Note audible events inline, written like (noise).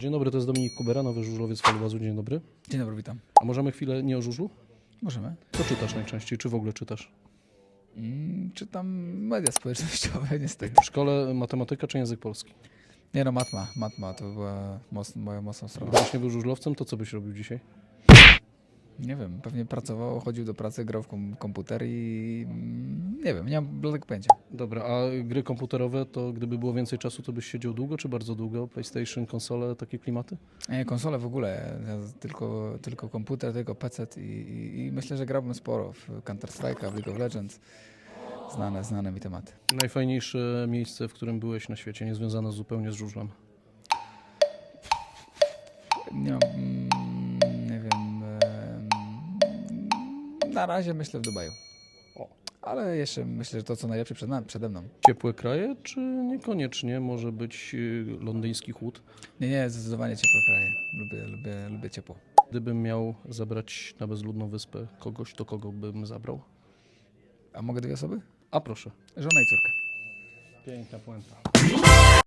Dzień dobry, to jest Dominik Kubera, nowy żużlowiec Falubazu. Dzień dobry. Dzień dobry, witam. A możemy chwilę nie o żużlu? Możemy. Co czytasz najczęściej? Czy w ogóle czytasz? Mm, czytam media społecznościowe, (laughs) niestety. W szkole matematyka czy język polski? Nie no, matma. Matma to była mocno, moja mocna strona. Gdybyś nie był żużlowcem, to co byś robił dzisiaj? Nie wiem, pewnie pracował, chodził do pracy, grał w kom- komputer i mm, nie wiem, nie mam bladego pojęcia. Dobra, a gry komputerowe, to gdyby było więcej czasu, to byś siedział długo czy bardzo długo? PlayStation, konsole, takie klimaty? Nie, konsole w ogóle, tylko, tylko komputer, tylko PC i, i, i myślę, że grałbym sporo w Counter Strike'a, w League of Legends. Znane, znane mi tematy. Najfajniejsze miejsce, w którym byłeś na świecie, niezwiązane zupełnie z żużlem. Nie mam, na razie myślę w Dubaju. Ale jeszcze myślę, że to co najlepsze przed nami, przede mną. Ciepłe kraje, czy niekoniecznie może być y, londyński chłód? Nie, nie, zdecydowanie ciepłe kraje. Lubię, lubię, lubię ciepło. Gdybym miał zabrać na bezludną wyspę kogoś, to kogo bym zabrał? A mogę dwie osoby? A proszę. Żona i córka. Piękna puenta.